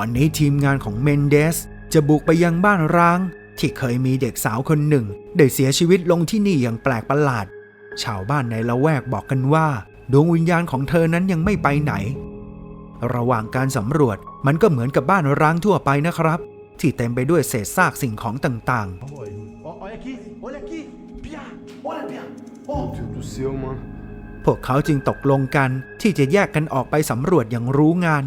วันนี้ทีมงานของเมนเดสจะบุกไปยังบ้านร้าง ที่เคยมีเด็กสาวคนหนึ่ง ได้เสียชีวิตลงที่นี่อย่างแปลกประหลาด ชาวบ้านในละแวกบอกกันว่า ดวงวิญญาณของเธอนั้นยังไม่ไปไหน ระหว่างการสำรวจมันก็เหมือนกับบ้านร้างทั่วไปนะครับ ที่เต็มไปด้วยเศษซากสิ่งของต่างๆ พวกเขาจึงตกลงกันที่จะแยกกันออกไปสำรวจอย่างรู้งาน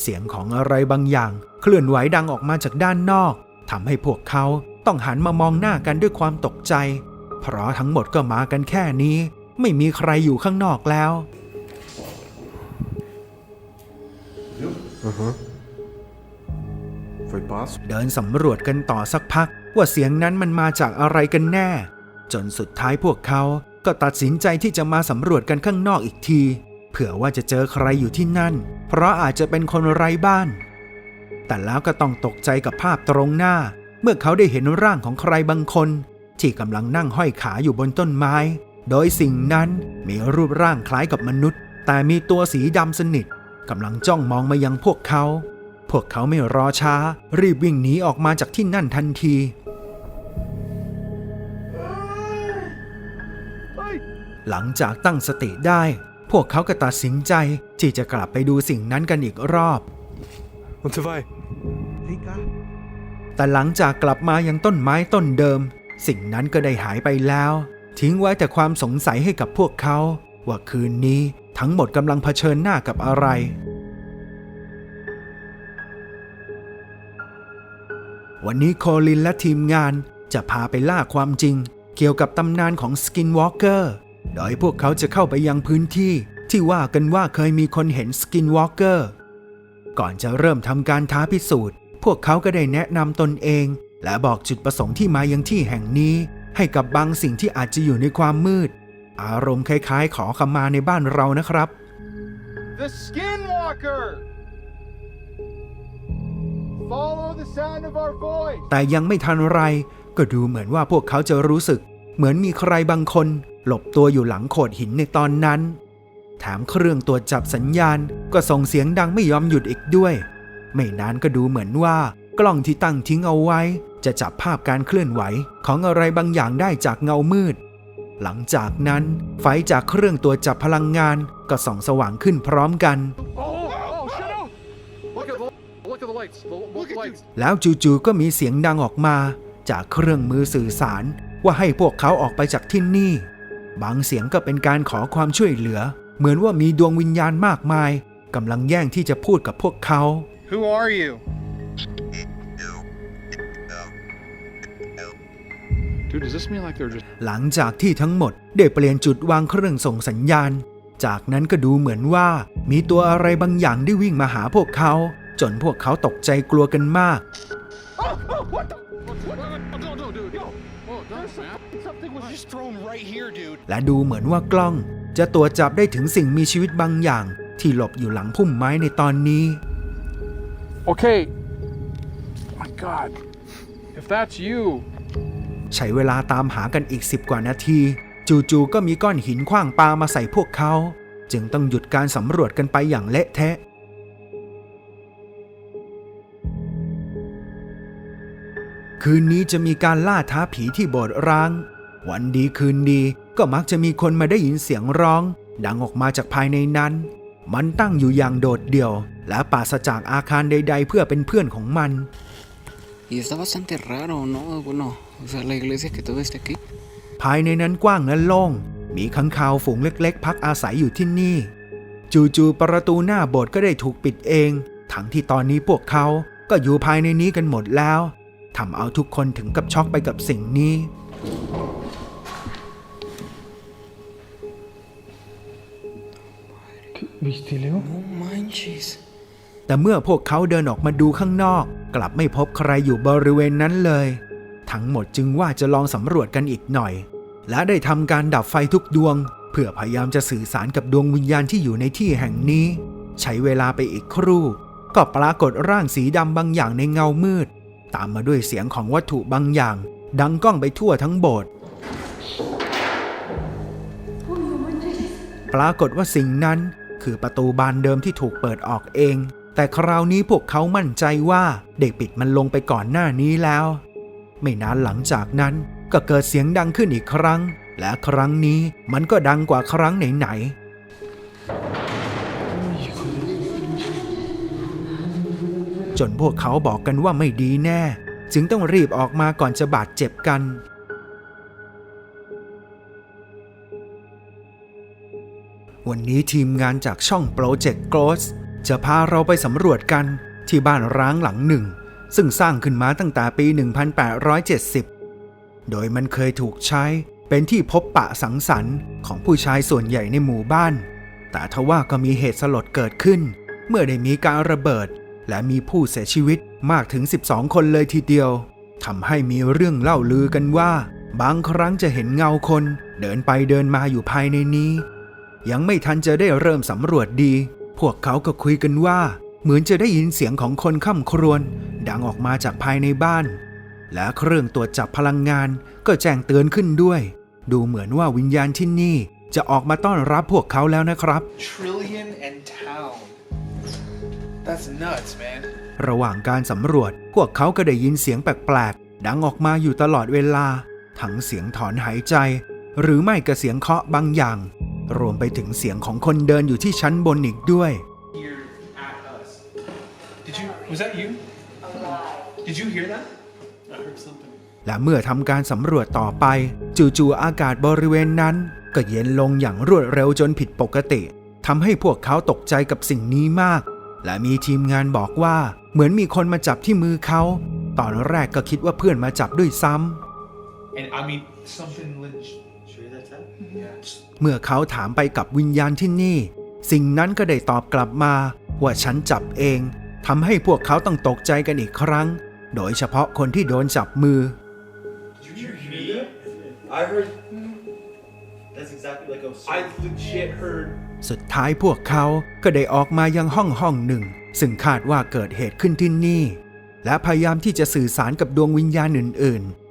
เสียงของอะไรบางอย่าง เคลื่อนไหวดังออกมาจากด้านนอกทำให้พวกเขาต้องหันมามองหน้ากันด้วยความตกใจ เพราะทั้งหมดก็มากันแค่นี้ ไม่มีใครอยู่ข้างนอกแล้ว Foi passo? เดินสำรวจกันต่อสักพัก ว่าเสียงนั้นมันมาจากอะไรกันแน่ จนสุดท้ายพวกเขาก็ตัดสินใจที่จะมาสำรวจกันข้างนอกอีกที เผื่อว่าจะเจอใครอยู่ที่นั่น เพราะอาจจะเป็นคนไร้บ้าน แต่แล้วก็ต้องตกใจกับภาพตรงหน้า เมื่อเขาได้เห็นร่างของใครบางคน ที่กำลังนั่งห้อยขาอยู่บนต้นไม้ โดยสิ่งนั้นมีรูปร่างคล้ายกับมนุษย์ แต่มีตัวสีดำสนิทกำลังจ้องมองมายังพวกเขา พวกเขาไม่รอช้า รีบวิ่งหนีออกมาจากที่นั่นทันทีหลังจากตั้งสติได้ พวกเขาก็ตัดสินใจที่จะกลับไปดูสิ่งนั้นกันอีกรอบ Onde você vai? Vem cá. แต่หลังจากกลับมายังต้นไม้ต้นเดิม สิ่งนั้นก็ได้หายไปแล้ว ทิ้งไว้แต่ความสงสัยให้กับพวกเขา ว่าคืนนี้ทั้งหมดกำลังเผชิญหน้ากับอะไร วันนี้โคลินและทีมงานจะพาไปล่าความจริง เกี่ยวกับตำนานของสกินวอล์กเกอร์ โดยพวกเขาจะเข้าไปยังพื้นที่ ที่ว่ากันว่าเคยมีคนเห็นสกินวอล์กเกอร์ก่อนจะเริ่มทำการท้าพิสูจน์ พวกเขาก็ได้แนะนำตนเอง และบอกจุดประสงค์ที่มายังที่แห่งนี้ ให้กับบางสิ่งที่อาจจะอยู่ในความมืด อารมณ์คล้ายๆ ขอขมาในบ้านเรานะครับ The Skinwalker! Follow the sound of our voice! แต่ยังไม่ทันไร ก็ดูเหมือนว่าพวกเขาจะรู้สึก เหมือนมีใครบางคน หลบตัวอยู่หลังโขดหินในตอนนั้น แถมเครื่องตรวจจับสัญญาณก็ส่งเสียงดังไม่ยอมหยุดอีกด้วย ไม่นานก็ดูเหมือนว่ากล้องที่ตั้งทิ้งเอาไว้ จะจับภาพการเคลื่อนไหวของอะไรบางอย่างได้จากเงามืด หลังจากนั้นไฟจากเครื่องตรวจจับพลังงานก็ส่องสว่างขึ้นพร้อมกัน แล้วจู่ๆก็มีเสียงดังออกมา จากเครื่องมือสื่อสารว่าให้พวกเขาออกไปจากที่นี่ บางเสียงก็เป็นการขอความช่วยเหลือ เหมือนว่ามีดวงวิญญาณมากมายกำลังแย่งที่จะพูดกับพวกเขา Who are you? Dude, does this mean like they're just หลังจากที่ทั้งหมดได้เปลี่ยนจุดวางเครื่องส่งสัญญาณ จากนั้นก็ดูเหมือนว่ามีตัวอะไรบางอย่างได้วิ่งมาหาพวกเขา จนพวกเขาตกใจกลัวกันมาก Oh, oh, what the? What, what, what, no, no, dude. Yo, oh, don't, man. Something was just thrown right here, dude. และดูเหมือนว่ากล้องจะตรวจจับได้ถึงสิ่งมีชีวิตบางอย่าง ที่หลบอยู่หลังพุ่มไม้ในตอนนี้ Okay. My God. If that's you, ใช้เวลาตามหากันอีกสิบกว่านาที จู่ๆก็มีก้อนหินขว้างปามาใส่พวกเขา จึงต้องหยุดการสำรวจกันไปอย่างเละเทะคืนนี้จะมีการล่าท้าผีที่โบสถ์ร้าง วันดีคืนดีก็มักจะมีคนมาได้ยินเสียงร้อง ดังออกมาจากภายในนั้น มันตั้งอยู่อย่างโดดเดี่ยว และปราศจากอาคารใด ๆ เพื่อเป็นเพื่อนของมัน Y está bastante raro, ¿no? Bueno, o sea, la iglesia que todo esté aquí. ภายในนั้นกว้างและโล่ง มีขังคาวฝูงเล็ก ๆ พักอาศัยอยู่ที่นี่ จู่ๆประตูหน้าโบสถ์ก็ได้ถูกปิดเอง ทั้งที่ตอนนี้พวกเขาก็อยู่ภายในนี้กันหมดแล้วทำเอาทุกคนถึงกับช็อกไปกับสิ่งนี้ ¿Viste, Leo? No manches. แต่เมื่อพวกเขาเดินออกมาดูข้างนอก กลับไม่พบใครอยู่บริเวณนั้นเลย ทั้งหมดจึงว่าจะลองสำรวจกันอีกหน่อย และได้ทำการดับไฟทุกดวง เพื่อพยายามจะสื่อสารกับดวงวิญญาณที่อยู่ในที่แห่งนี้ ใช้เวลาไปอีกครู่ ก็ปรากฏร่างสีดำบางอย่างในเงามืด ตามมาด้วยเสียงของวัตถุบางอย่าง ดังก้องไปทั่วทั้งโบสถ์ปรากฏว่าสิ่งนั้น คือประตูบานเดิมที่ถูกเปิดออกเอง แต่คราวนี้พวกเขามั่นใจว่าได้ปิดมันลงไปก่อนหน้านี้แล้ว ไม่นานหลังจากนั้นก็เกิดเสียงดังขึ้นอีกครั้ง และครั้งนี้มันก็ดังกว่าครั้งไหนๆจนพวกเขาบอกกันว่าไม่ดีแน่ จึงต้องรีบออกมาก่อนจะบาดเจ็บกัน วันนี้ทีมงานจากช่อง Project Ghost จะพาเราไปสำรวจกันที่บ้านร้างหลังหนึ่ง ซึ่งสร้างขึ้นมาตั้งแต่ปี 1870 โดยมันเคยถูกใช้เป็นที่พบปะสังสรรค์ของผู้ชายส่วนใหญ่ในหมู่บ้าน แต่ทว่าก็มีเหตุสลดเกิดขึ้น เมื่อได้มีการระเบิด และมีผู้เสียชีวิตมากถึง 12 คนเลยทีเดียวทำให้มีเรื่องเล่าลือกันว่า บางครั้งจะเห็นเงาคน เดินไปเดินมาอยู่ภายในนี้ ยังไม่ทันจะได้เริ่มสำรวจดี พวกเขาก็คุยกันว่า เหมือนจะได้ยินเสียงของคนข้ามครวญดังออกมาจากภายในบ้าน และเครื่องตรวจจับพลังงานก็แจ้งเตือนขึ้นด้วย ดูเหมือนว่าวิญญาณที่นี่จะออกมาต้อนรับพวกเขาแล้วนะครับ Trillion and Town. That's nuts, man. ระหว่างการสำรวจ พวกเขาก็ได้ยินเสียงแปลกๆ ดังออกมาอยู่ตลอดเวลา ทั้งเสียงถอนหายใจ หรือไม่ก็เสียงเคาะบางอย่าง รวมไปถึงเสียงของคนเดินอยู่ที่ชั้นบนอีกด้วย Here at us. Did you? Was that you? Did you hear that? I heard something. และเมื่อทำการสำรวจต่อไป จู่ๆอากาศบริเวณนั้น ก็เย็นลงอย่างรวดเร็วจนผิดปกติทำให้พวกเขาตกใจกับสิ่งนี้มาก และมีทีมงานบอกว่า เหมือนมีคนมาจับที่มือเขา ตอนแรกก็คิดว่าเพื่อนมาจับด้วยซ้ำ And I mean something legit. Sure that's that? Yeah. เมื่อเขาถามไปกับวิญญาณที่นี่ สิ่งนั้นก็ได้ตอบกลับมา ว่าฉันจับเองทำให้พวกเขาต้องตกใจกันอีกครั้ง โดยเฉพาะคนที่โดนจับมือ Did you hear that? I heard. That's exactly like I was. I legit heard. สุดท้ายพวกเขาก็ได้ออกมายังห้องห้องหนึ่ง ซึ่งคาดว่าเกิดเหตุขึ้นที่นี่ และพยายามที่จะสื่อสารกับดวงวิญญาณอื่นๆ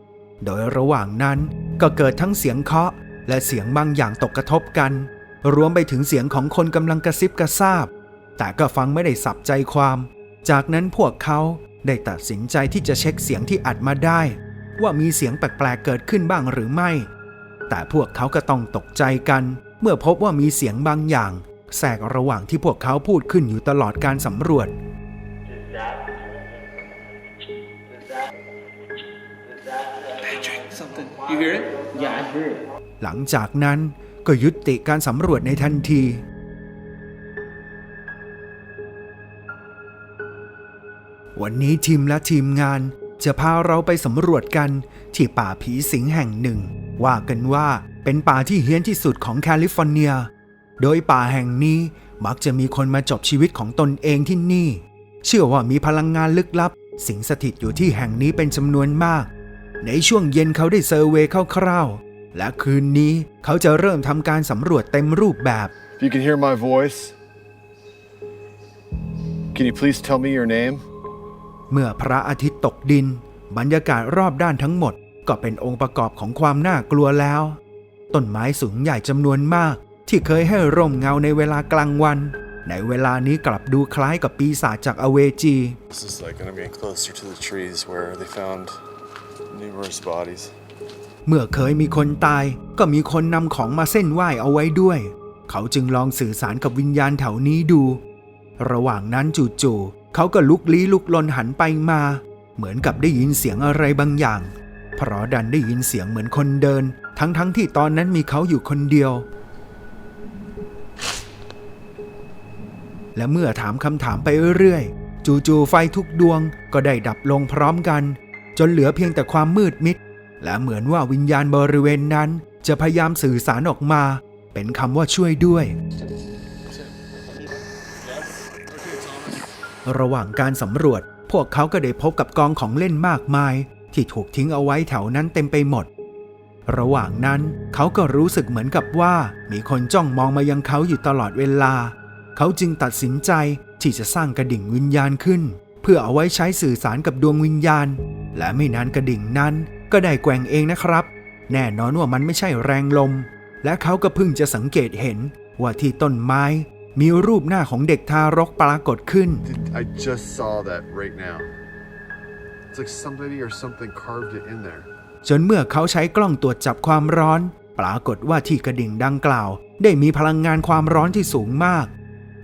โดยระหว่างนั้นก็เกิดทั้งเสียงเคาะ และเสียงบางอย่างตกกระทบกัน รวมไปถึงเสียงของคนกำลังกระซิบกระซาบ แต่ก็ฟังไม่ได้สับใจความ จากนั้นพวกเขาได้ตัดสินใจที่จะเช็คเสียงที่อัดมาได้ ว่ามีเสียงแปลกๆเกิดขึ้นบ้างหรือไม่ แต่พวกเขาก็ต้องตกใจกัน เมื่อพบว่ามีเสียงบางอย่างแทรกระหว่างที่พวกเขาพูดขึ้นอยู่ตลอดการสำรวจ You hear it? Yeah, I hear it. หลังจากนั้นก็ยุติการสำรวจในทันที วันนี้ทีมและทีมงานจะพาเราไปสำรวจกันที่ป่าผีสิงแห่งหนึ่ง ว่ากันว่าเป็นป่าที่เฮี้ยนที่สุดของแคลิฟอร์เนีย โดยป่าแห่งนี้มักจะมีคนมาจบชีวิตของตนเองที่นี่ เชื่อว่ามีพลังงานลึกลับ สิงสถิตอยู่ที่แห่งนี้เป็นจำนวนมาก ในช่วงเย็นเขาได้เซอร์เวย์คร่าวๆ และคืนนี้เขาจะเริ่มทำการสำรวจเต็มรูปแบบ If you can hear my voice, can you please tell me your name? เมื่อพระอาทิตย์ตกดิน บรรยากาศรอบด้านทั้งหมด ก็เป็นองค์ประกอบของความน่ากลัวแล้ว ต้นไม้สูงใหญ่จำนวนมาก ที่เคยให้ร่มเงาในเวลากลางวัน ในเวลานี้กลับดูคล้ายกับปีศาจจากอเวจี This is like gonna be closer to the trees where they found numerous bodies. เมื่อเคยมีคนตายก็มีคนนำของมาเส้นไหว้เอาไว้ด้วย เขาจึงลองสื่อสารกับวิญญาณแถวนี้ดู ระหว่างนั้นจู่ๆเขาก็ลุกลี้ลุกลนหันไปมา เหมือนกับได้ยินเสียงอะไรบางอย่าง เพราะดันได้ยินเสียงเหมือนคนเดิน ทั้งๆทที่ตอนนั้นมีเขาอยู่คนเดียว และเมื่อถามคำถามไปเรื่อยๆ จู่ๆไฟทุกดวงก็ได้ดับลงพร้อมกัน จนเหลือเพียงแต่ความมืดมิด และเหมือนว่าวิญญาณบริเวณนั้น จะพยายามสื่อสารออกมา เป็นคำว่าช่วยด้วย ระหว่างการสำรวจ พวกเขาก็ได้พบกับกองของเล่นมากมาย ที่ถูกทิ้งเอาไว้แถวนั้นเต็มไปหมด ระหว่างนั้นเขาก็รู้สึกเหมือนกับว่ามีคนจ้องมองมายังเขาอยู่ตลอดเวลา เขาจึงตัดสินใจที่จะสร้างกระดิ่งวิญญาณขึ้น เพื่อเอาไว้ใช้สื่อสารกับดวงวิญญาณ และไม่นานกระดิ่งนั้นก็ได้แกว่งเองนะครับ แน่นอนว่ามันไม่ใช่แรงลม และเขาก็เพิ่งจะสังเกตเห็น ว่าที่ต้นไม้มีรูปหน้าของเด็กทารกปรากฏขึ้น I just saw that right now. It's like somebody or something carved it in there. จนเมื่อเขาใช้กล้องตรวจจับความร้อน ปรากฏว่าที่กระดิ่งดังกล่าว ได้มีพลังงานความร้อนที่สูงมาก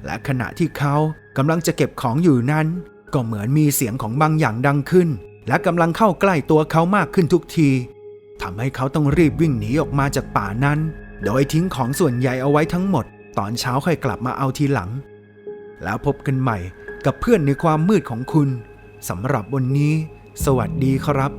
และขณะที่เขากำลังจะเก็บของอยู่นั้น ก็เหมือนมีเสียงของบางอย่างดังขึ้น และกำลังเข้าใกล้ตัวเขามากขึ้นทุกทีทำให้เขาต้องรีบวิ่งหนีออกมาจากป่านั้น โดยทิ้งของส่วนใหญ่เอาไว้ทั้งหมด ตอนเช้าค่อยกลับมาเอาทีหลัง แล้วพบกันใหม่กับเพื่อนในความมืดของคุณสำหรับวันนี้ สวัสดีครับ